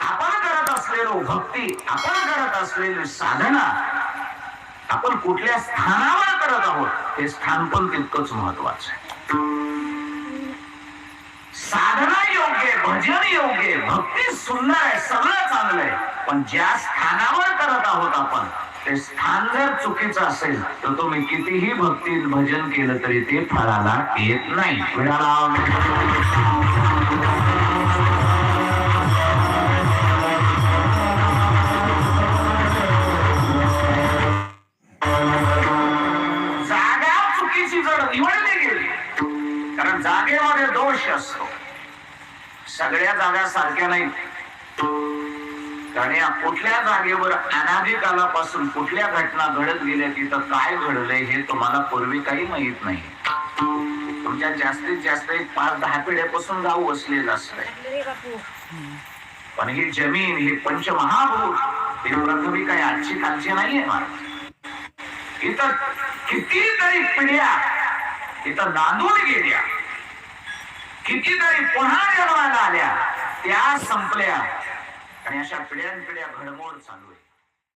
आपण करत असलेलो भक्ती आपण करत असलेली साधना आपण कुठल्या स्थानावर करत आहोत ते स्थान पण तितकंच महत्वाचं आहे. साधना योग्य भजन योग्य भक्ती सुंदर आहे सगळं चांगलं आहे. पण ज्या स्थानावर करत आहोत आपण ते स्थान जर चुकीचं असेल तर तुम्ही कितीही भक्ती भजन केलं तरी ते फळाला येत नाही. चुकीची जर निवडली गेली. कारण जागेमध्ये दोष असतो. सगळ्या जागा सारख्या नाहीत कारण कुठल्या जागेवर अनादी कालापासून कुठल्या घटना घडत गेल्या तिथं काय घडलंय हे तुम्हाला पूर्वी काही माहीत नाही. तुमच्या जास्तीत जास्त एक पाच दहा पिढ्यापासून गाव वसलेलं असतंय. पण ही जमीन ही पंचमहाभूत हे प्रथमी काही आजची कालची नाहीये महाराज इथं कितीतरी पिढ्या इथं नांदून गेल्या. कितीतरी पुन्हा जन्माला आल्या त्या संपल्या. आणि अशा पिढ्यान पिढ्या घडमोड चालू आहे.